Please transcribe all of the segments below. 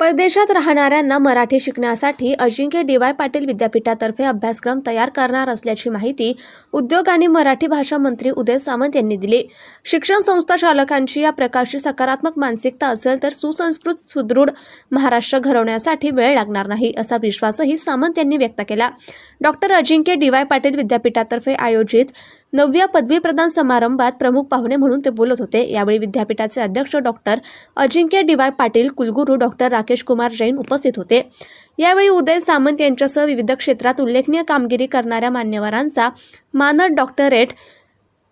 परदेशात राहणाऱ्यांना मराठी शिकण्यासाठी अजिंक्य डी वाय पाटील विद्यापीठातर्फे अभ्यासक्रम तयार करणार असल्याची माहिती उद्योग आणि मराठी भाषा मंत्री उदय सामंत यांनी दिली. शिक्षण संस्था चालकांची या प्रकारची सकारात्मक मानसिकता असेल तर सुसंस्कृत सुदृढ महाराष्ट्र घडवण्यासाठी वेळ लागणार नाही असा विश्वासही सामंत यांनी व्यक्त केला. Doctor Ajinkya D Y Patil विद्यापीठातर्फे आयोजित नवव्या पदवी प्रदान समारंभात प्रमुख पाहुणे म्हणून ते बोलत होते. यावेळी विद्यापीठाचे अध्यक्ष doctor Ajinkya D Y Patil कुलगुरू डॉक्टर राकेश कुमार जैन उपस्थित होते. यावेळी उदय सामंत यांच्यासह विविध क्षेत्रात उल्लेखनीय कामगिरी करणाऱ्या मान्यवरांचा मानद डॉक्टरेट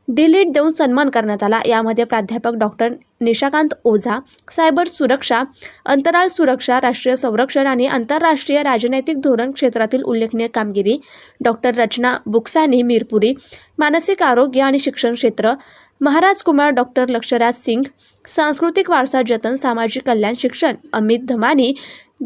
डिलीट देऊन सन्मान करण्यात आला. यामध्ये प्राध्यापक डॉक्टर निशाकांत ओझा सायबर सुरक्षा अंतराळ सुरक्षा राष्ट्रीय संरक्षण आणि आंतरराष्ट्रीय राजनैतिक धोरण क्षेत्रातील उल्लेखनीय कामगिरी डॉक्टर रचना बुक्सानी मिरपुरी मानसिक आरोग्य आणि शिक्षण क्षेत्र महाराज कुमार डॉक्टर लक्षराज सिंग सांस्कृतिक वारसा जतन सामाजिक कल्याण शिक्षण अमित धमानी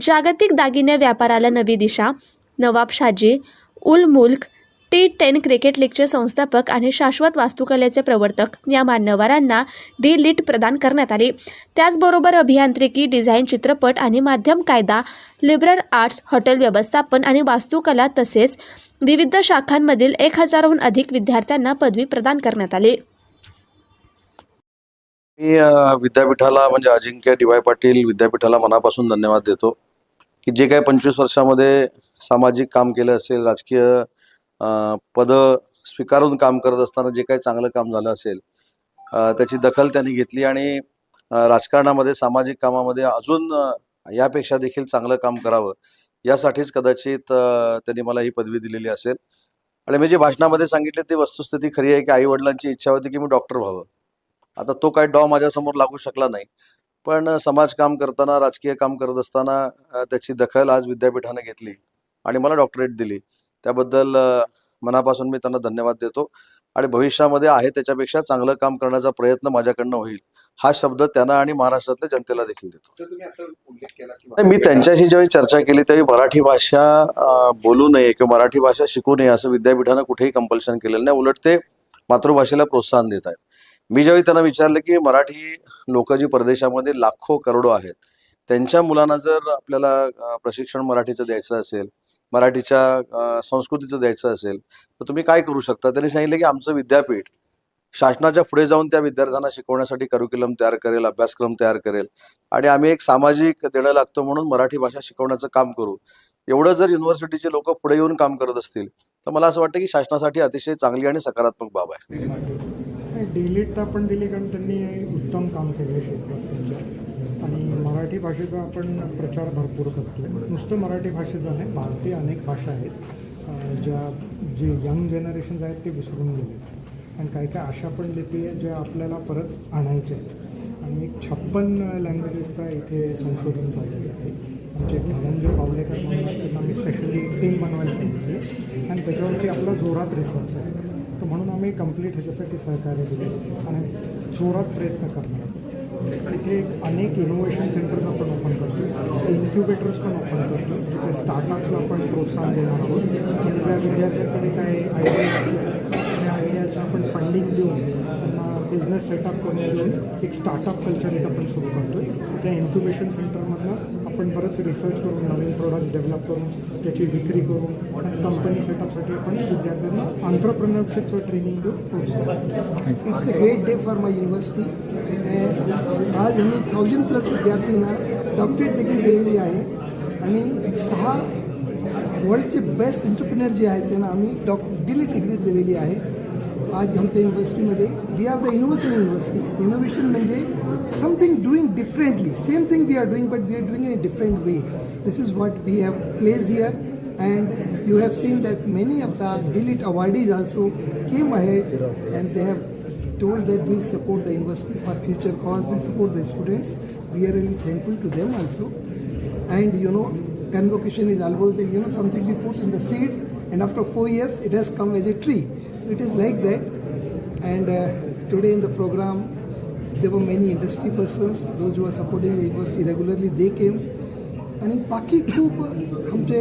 जागतिक दागिने व्यापाराला नवी दिशा नवाब शाजी उल मुल्क टी टेन क्रिकेट लीगचे संस्थापक आणि शाश्वत वास्तुकलेचे प्रवर्तक या मान्यवरांना डी लिट प्रदान करण्यात आली. त्याचबरोबर अभियांत्रिकी डिझाईन चित्रपट आणि माध्यम कायदा लिबरल आर्ट्स हॉटेल व्यवस्थापन आणि वास्तुकला तसेच विविध शाखांमधील एक हजारहून अधिक विद्यार्थ्यांना पदवी प्रदान करण्यात आली. मी विद्यापीठाला म्हणजे अजिंक्य डी वाय पाटील विद्यापीठाला मनापासून धन्यवाद देतो की जे काही पंचवीस वर्षामध्ये सामाजिक काम केलं असेल राजकीय पद पदं स्वीकारून काम करत असताना जे काही चांगलं काम झालं असेल त्याची दखल त्यांनी घेतली आणि राजकारणामध्ये सामाजिक कामामध्ये अजून यापेक्षा देखील चांगलं काम करावं यासाठीच कदाचित त्यांनी मला ही पदवी दिलेली असेल. आणि मी जे भाषणामध्ये सांगितले ती वस्तुस्थिती खरी आहे की आई वडिलांची इच्छा होती की मी डॉक्टर व्हावं. आता तो काय डॉ माझ्यासमोर लागू शकला नाही. पण समाज काम करताना राजकीय काम करत असताना त्याची दखल आज विद्यापीठाने घेतली आणि मला डॉक्टरेट दिली. त्याबद्दल मनापासून मी त्यांना धन्यवाद देतो आणि भविष्यामध्ये आहे त्याच्यापेक्षा चांगलं काम करण्याचा प्रयत्न माझ्याकडनं होईल हा शब्द त्यांना आणि महाराष्ट्रातल्या जनतेला देखील देतो. मी त्यांच्याशी ज्यावेळी चर्चा केली त्यावेळी मराठी भाषा बोलू नये किंवा मराठी भाषा शिकू नये असं विद्यापीठानं कुठेही कंपल्शन केलेलं नाही उलट ते मातृभाषेला प्रोत्साहन देत आहेत. मी ज्यावेळी त्यांना विचारलं की मराठी लोक जी परदेशामध्ये लाखो करोडो आहेत त्यांच्या मुलांना जर आपल्याला प्रशिक्षण मराठीचं द्यायचं असेल मराठीच्या संस्कृतीचं द्यायचं असेल तर तुम्ही काय करू शकता? त्यांनी सांगितलं की आमचं विद्यापीठ शासनाच्या पुढे जाऊन त्या विद्यार्थ्यांना शिकवण्यासाठी करिक्युलम तयार करेल अभ्यासक्रम तयार करेल आणि आम्ही एक सामाजिक देणं लागतो म्हणून मराठी भाषा शिकवण्याचं काम करू. एवढं जर युनिव्हर्सिटीचे लोक पुढे येऊन काम करत असतील तर मला असं वाटतं की शासनासाठी अतिशय चांगली आणि सकारात्मक बाब आहे. डिलीट तर आपण दिली कारण त्यांनी उत्तम काम केलं आहे क्षेत्रात त्यांच्या. आणि मराठी भाषेचा आपण प्रचार भरपूर करतो नुसतं मराठी भाषेचा नाही भारतीय अनेक भाषा आहेत ज्या जे यंग जनरेशन्स आहेत ते विसरून गेले. आणि काही काही अशा पण लिपी आहेत ज्या आपल्याला परत आणायच्या आहेत. आणि एक छप्पन लँग्वेजेसचा इथे संशोधन चाललेलं आहे. जे धनंजय पावलेकर म्हणून त्यांना आम्ही स्पेशली टीम बनवायला सांगितली. आणि त्याच्यावरती आपला जोरात रिसर्च आहे. तर म्हणून आम्ही कंप्लीट ह्याच्यासाठी सहकार्य दिले आणि जोरात प्रयत्न करणार आणि ते अनेक इनोव्हेशन सेंटर्स आपण ओपन करतो इन्क्युबेटर्स पण ओपन करतो जिथे स्टार्टअप्सला आपण प्रोत्साहन देणार आहोत. त्या ज्या विद्यार्थ्यांकडे काय आयडियाज असतील त्या आयडियाजला आपण फंडिंग देऊन त्यांना बिझनेस सेटअप करून देऊन एक स्टार्टअप कल्चर एक आपण सुरू करतो त्या इन्क्युबेशन सेंटरमधनं आपण बरंच रिसर्च करून नवीन प्रोडक्ट डेव्हलप करून त्याची विक्री करून आणि कंपनी सेटअपसाठी आपण विद्यार्थ्यांना आंतरप्रनरशिपचं ट्रेनिंग देऊन प्रोत्साहन it's a great day for my university आज मी थाउजंड प्लस विद्यार्थ्यांना डॉक्टरेट देखील दिलेली आहे. आणि सहा वर्ल्डचे बेस्ट एंटरप्रिनर जे आहेत त्यांना आम्ही डॉक डिली डिग्री दिलेली आहे. आज आमच्या युनिव्हर्सिटीमध्ये we are the universal university innovation म्हणजे something doing differently same thing we are doing but we are doing in a different way this is what we have place here and you have seen that many of the DELIT awardees also came ahead and they have told that we'll support the university for future cause, they support the students. We are really thankful to them also. And you know, convocation is always you know something we put in the seed and after four years it has come as a tree. It is like that. And uh, today in the program there were many industry persons, those who are supporting the university regularly, they came. आणि बाकी खूप आमचे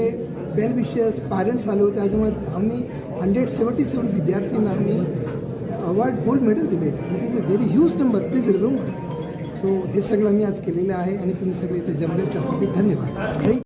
well-wishers parents आले होते. त्याच्यामुळे आम्ही hundred seventy seven विद्यार्थ्यांना आम्ही अवॉर्ड गोल्ड मेडल दिले. It is a very huge number please remember so हे सगळं मी आज केलेलं आहे. आणि तुम्ही सगळे इथे जमले त्यासाठी धन्यवाद. थँक्यू